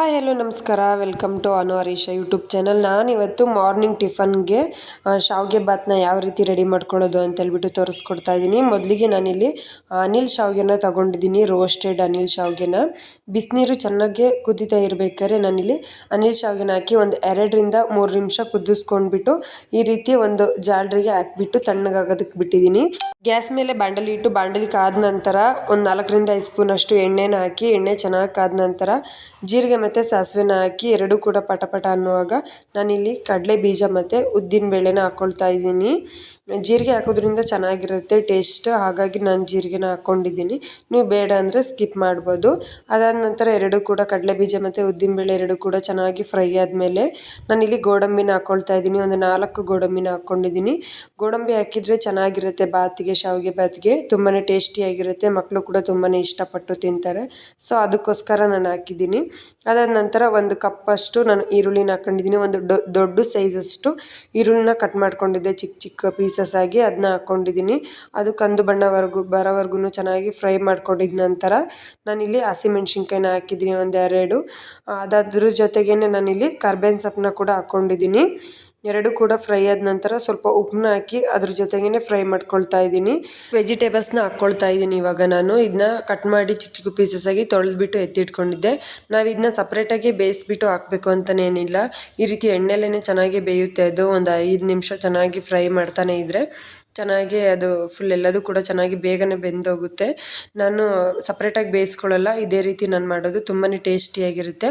Hi, hello, ನಮಸ್ಕಾರ. Welcome to Anu Harisha YouTube channel ನಾನಿವತ್ತು morning ಟಿಫನ್ಗೆ ಶಾವಿಗೆ ಭಾತ್ನ ಯಾವ ರೀತಿ ರೆಡಿ ಮಾಡ್ಕೊಳ್ಳೋದು ಅಂತ ಹೇಳ್ಬಿಟ್ಟು ತೋರಿಸ್ಕೊಡ್ತಾ ಇದ್ದೀನಿ ಮೊದಲಿಗೆ ನಾನಿಲ್ಲಿ ಅನಿಲ್ ಶಾವಿಗೆನ ತಗೊಂಡಿದ್ದೀನಿ ರೋಸ್ಟೆಡ್ ಅನಿಲ್ ಶಾವಿಗೆನ. ಬಿಸಿನೀರು ಚೆನ್ನಾಗಿ ಕುದೀತಾ ಇರಬೇಕಾದ್ರೆ ನಾನಿಲ್ಲಿ ಅನಿಲ್ ಶಾವಿಗೆನ ಹಾಕಿ ಒಂದು ಎರಡರಿಂದ ಮೂರು ನಿಮಿಷ ಕುದಿಸ್ಕೊಂಡ್ಬಿಟ್ಟು, ಈ ರೀತಿ ಒಂದು ಜಾಲ್ರಿಗೆ ಹಾಕ್ಬಿಟ್ಟು ತಣ್ಣಗಾಗೋದಕ್ಕೆ ಬಿಟ್ಟಿದ್ದೀನಿ ಗ್ಯಾಸ್ ಮೇಲೆ ಬಾಂಡಲಿ ಇಟ್ಟು, ಬಾಂಡಲಿ ಕಾದ ನಂತರ ಒಂದು ನಾಲ್ಕರಿಂದ ಐದು ಸ್ಪೂನ್ ಅಷ್ಟು ಎಣ್ಣೆನ ಹಾಕಿ, ಎಣ್ಣೆ ಚೆನ್ನಾಗಿ ಕಾದ ನಂತರ ಜೀರಿಗೆ ಮತ್ತು ಸಾಸಿವೆನ ಹಾಕಿ ಎರಡೂ ಕೂಡ ಪಟ ಪಟ ಅನ್ನುವಾಗ ನಾನಿಲ್ಲಿ ಕಡಲೆ ಬೀಜ ಮತ್ತು ಉದ್ದಿನ ಬೇಳೆನ ಹಾಕ್ಕೊಳ್ತಾ ಇದ್ದೀನಿ. ಜೀರಿಗೆ ಹಾಕೋದ್ರಿಂದ ಚೆನ್ನಾಗಿರುತ್ತೆ ಟೇಸ್ಟ್, ಹಾಗಾಗಿ ನಾನು ಜೀರಿಗೆನ ಹಾಕ್ಕೊಂಡಿದ್ದೀನಿ ನೀವು ಬೇಡ ಅಂದರೆ ಸ್ಕಿಪ್ ಮಾಡ್ಬೋದು. ಅದಾದ ನಂತರ ಎರಡೂ ಕೂಡ ಕಡಲೆ ಬೀಜ ಮತ್ತು ಉದ್ದಿನ ಬೇಳೆ ಎರಡೂ ಕೂಡ ಚೆನ್ನಾಗಿ ಫ್ರೈ ಆದಮೇಲೆ ನಾನಿಲ್ಲಿ ಗೋಡಂಬಿನ ಹಾಕ್ಕೊಳ್ತಾ ಇದ್ದೀನಿ. ಒಂದು ನಾಲ್ಕು ಗೋಡಂಬಿನ ಹಾಕ್ಕೊಂಡಿದ್ದೀನಿ ಗೋಡಂಬಿ ಹಾಕಿದರೆ ಚೆನ್ನಾಗಿರುತ್ತೆ ಬಾತಿಗೆ, ಶಾವಿಗೆ ಬಾತಿಗೆ. ತುಂಬಾ ಟೇಸ್ಟಿಯಾಗಿರುತ್ತೆ. ಮಕ್ಕಳು ಕೂಡ ತುಂಬಾ ಇಷ್ಟಪಟ್ಟು ತಿಂತಾರೆ. ಸೊ, ಅದಕ್ಕೋಸ್ಕರ ನಾನು ಹಾಕಿದ್ದೀನಿ. ಅದಾದ ನಂತರ ಒಂದು ಕಪ್ಪಷ್ಟು ನಾನು ಈರುಳ್ಳಿನ ಹಾಕೊಂಡಿದ್ದೀನಿ. ಒಂದು ದೊಡ್ಡ ಸೈಜಷ್ಟು ಈರುಳ್ಳಿನ ಕಟ್ ಮಾಡ್ಕೊಂಡಿದ್ದೆ. ಚಿಕ್ಕ ಚಿಕ್ಕ ಪೀಸಸ್ ಆಗಿ ಅದನ್ನ ಹಾಕ್ಕೊಂಡಿದ್ದೀನಿ ಅದು ಕಂದು ಬಣ್ಣವರೆಗೂ ಬರೋವರೆಗೂ ಚೆನ್ನಾಗಿ ಫ್ರೈ ಮಾಡ್ಕೊಂಡಿದ್ದ ನಂತರ ನಾನಿಲ್ಲಿ ಹಸಿಮೆಣ್ಸಿನ್ಕಾಯಿನ ಹಾಕಿದ್ದೀನಿ. ಒಂದು ಎರಡು ಅದಾದ್ರ ಜೊತೆಗೇ ನಾನಿಲ್ಲಿ ಕರ್ಬೇವಿನ ಸೊಪ್ಪನ್ನ ಕೂಡ ಹಾಕ್ಕೊಂಡಿದ್ದೀನಿ ಎರಡು ಕೂಡ ಫ್ರೈ ಆದ ನಂತರ ಸ್ವಲ್ಪ ಉಪ್ಪನ್ನ ಹಾಕಿ ಅದ್ರ ಜೊತೆಗೇನೆ ಫ್ರೈ ಮಾಡ್ಕೊಳ್ತಾ ಇದ್ದೀನಿ. ವೆಜಿಟೇಬಲ್ಸ್ನ ಹಾಕ್ಕೊಳ್ತಾ ಇದ್ದೀನಿ ಇವಾಗ ನಾನು. ಇದನ್ನ ಕಟ್ ಮಾಡಿ ಚಿಕ್ಕ ಚಿಕ್ಕ ಪೀಸಸ್ ಆಗಿ ತೊಳೆದ್ಬಿಟ್ಟು ಎತ್ತಿಟ್ಕೊಂಡಿದ್ದೆ. ನಾವು ಇದನ್ನ ಸಪ್ರೇಟಾಗಿ ಬೇಯಿಸ್ಬಿಟ್ಟು ಹಾಕಬೇಕು ಅಂತಲೇ ಈ ರೀತಿ ಎಣ್ಣೆಲೇ ಚೆನ್ನಾಗಿ ಬೇಯುತ್ತೆ ಅದು. ಒಂದು ಐದು ನಿಮಿಷ ಚೆನ್ನಾಗಿ ಫ್ರೈ ಮಾಡ್ತಾನೆ ಇದ್ದರೆ ಚೆನ್ನಾಗಿ ಅದು ಫುಲ್ ಎಲ್ಲದೂ ಕೂಡ ಚೆನ್ನಾಗಿ ಬೇಗನೆ ಬೆಂದೋಗುತ್ತೆ. ನಾನು ಸಪ್ರೇಟಾಗಿ ಬೇಯಿಸ್ಕೊಳ್ಳಲ್ಲ. ಇದೇ ರೀತಿ ನಾನು ಮಾಡೋದು. ತುಂಬಾ ಟೇಸ್ಟಿಯಾಗಿರುತ್ತೆ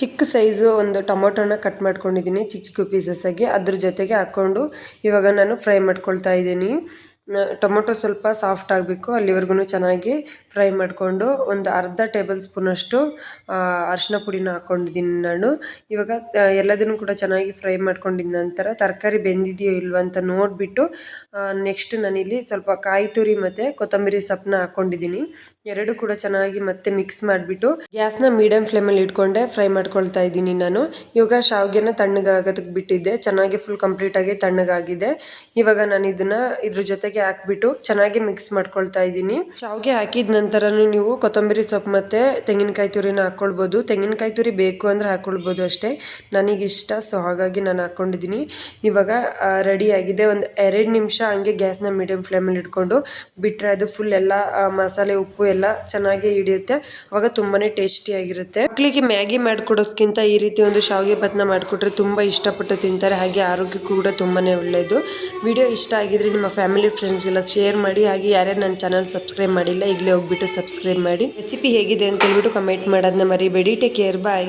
ಚಿಕ್ಕ ಸೈಜು ಒಂದು ಟೊಮೊಟೊನ ಕಟ್ ಮಾಡ್ಕೊಂಡಿದ್ದೀನಿ, ಚಿಕ್ಕ ಚಿಕ್ಕ ಪೀಸಸ್ ಆಗಿ. ಅದ್ರ ಜೊತೆಗೆ ಹಾಕ್ಕೊಂಡು ಇವಾಗ ನಾನು ಫ್ರೈ ಮಾಡ್ಕೊಳ್ತಾ ಇದ್ದೀನಿ. ಟೊಮೊಟೊ ಸ್ವಲ್ಪ ಸಾಫ್ಟ್ ಆಗಬೇಕು ಅಲ್ಲಿವರೆಗೂ ಚೆನ್ನಾಗಿ ಫ್ರೈ ಮಾಡಿಕೊಂಡು ಒಂದು ಅರ್ಧ ಟೇಬಲ್ ಸ್ಪೂನಷ್ಟು ಅರಿಶಿನ ಪುಡಿನ ಹಾಕ್ಕೊಂಡಿದ್ದೀನಿ ನಾನು. ಇವಾಗ ಎಲ್ಲದನ್ನು ಕೂಡ ಚೆನ್ನಾಗಿ ಫ್ರೈ ಮಾಡ್ಕೊಂಡಿದ್ದ ನಂತರ ತರಕಾರಿ ಬೆಂದಿದೆಯೋ ಇಲ್ವೋ ಅಂತ ನೋಡಿಬಿಟ್ಟು ನೆಕ್ಸ್ಟ್ ನಾನಿಲ್ಲಿ ಸ್ವಲ್ಪ ಕಾಯಿ ತುರಿ ಮತ್ತು ಕೊತ್ತಂಬರಿ ಸೊಪ್ಪನ್ನ ಹಾಕ್ಕೊಂಡಿದ್ದೀನಿ ಎರಡು ಕೂಡ ಚೆನ್ನಾಗಿ ಮತ್ತೆ ಮಿಕ್ಸ್ ಮಾಡಿಬಿಟ್ಟು ಗ್ಯಾಸ್ನ ಮೀಡಿಯಂ ಫ್ಲೇಮಲ್ಲಿ ಇಟ್ಕೊಂಡೆ ಫ್ರೈ ಮಾಡ್ಕೊಳ್ತಾ ಇದ್ದೀನಿ ನಾನು. ಇವಾಗ ಶಾವಿಗೆನ ತಣ್ಣಗಾಗೋದಕ್ಕೆ ಬಿಟ್ಟಿದ್ದೆ. ಚೆನ್ನಾಗಿ ಫುಲ್ ಕಂಪ್ಲೀಟಾಗಿ ತಣ್ಣಗಾಗಿದೆ. ಇವಾಗ ನಾನು ಇದನ್ನು ಇದ್ರ ಜೊತೆಗೆ ಹಾಕ್ಬಿಟ್ಟು ಚೆನ್ನಾಗಿ ಮಿಕ್ಸ್ ಮಾಡ್ಕೊಳ್ತಾ ಇದ್ದೀನಿ. ಶಾವಿಗೆ ಹಾಕಿದ ನಂತರನು ನೀವು ಕೊತ್ತಂಬರಿ ಸೊಪ್ಪು ಮತ್ತು ತೆಂಗಿನಕಾಯಿ ತುರಿನ ಹಾಕ್ಕೊಳ್ಬೋದು ತೆಂಗಿನಕಾಯಿ ತುರಿ ಬೇಕು ಅಂದರೆ ಹಾಕ್ಕೊಳ್ಬೋದು ಅಷ್ಟೇ. ನನಗಿಷ್ಟ ಸೊ ಹಾಗಾಗಿ ನಾನು ಹಾಕ್ಕೊಂಡಿದ್ದೀನಿ ಇವಾಗ ರೆಡಿ ಆಗಿದೆ. ಒಂದು ಎರಡು ನಿಮಿಷ ಹಂಗೆ ಗ್ಯಾಸ್ನ ಮೀಡಿಯಂ ಫ್ಲೇಮಲ್ಲಿ ಇಟ್ಕೊಂಡು ಬಿಟ್ಟರೆ ಅದು ಫುಲ್ ಎಲ್ಲ ಮಸಾಲೆ, ಉಪ್ಪು ಎಲ್ಲ ಚೆನ್ನಾಗಿ ಹಿಡಿಯುತ್ತೆ. ಅವಾಗ ಟೇಸ್ಟಿ ಆಗಿರುತ್ತೆ. ಮಕ್ಕಳಿಗೆ ಮ್ಯಾಗಿ ಮಾಡ್ಕೊಡೋದ್ಕಿಂತ ಈ ರೀತಿ ಒಂದು ಶಾವಿಗೆ ಬತ್ನ ಮಾಡಿಕೊಟ್ರೆ ತುಂಬ ಇಷ್ಟಪಟ್ಟು ತಿಂತಾರೆ. ಹಾಗೆ ಆರೋಗ್ಯಕ್ಕೂ ಕೂಡ ತುಂಬಾನೇ ಒಳ್ಳೆಯದು ವಿಡಿಯೋ ಇಷ್ಟ ಆಗಿದ್ರೆ ನಿಮ್ಮ ಫ್ಯಾಮಿಲಿ ಫ್ರೆಂಡ್ಸ್ಗೆಲ್ಲ ಶೇರ್ ಮಾಡಿ. ಹಾಗೆ ಯಾರ್ಯಾರು ನನ್ನ ಚಾನಲ್ ಸಬ್ಸ್ಕ್ರೈಬ್ ಮಾಡಿಲ್ಲ, ಈಗಲೇ ಹೋಗ್ಬಿಟ್ಟು ಸಬ್ಸ್ಕ್ರೈಬ್ ಮಾಡಿ. ರೆಸಿಪಿ ಹೇಗಿದೆ ಅಂತ ಹೇಳ್ಬಿಟ್ಟು ಕಮೆಂಟ್ ಮಾಡೋದನ್ನ ಮರಿಬೇಡಿ. Take care bye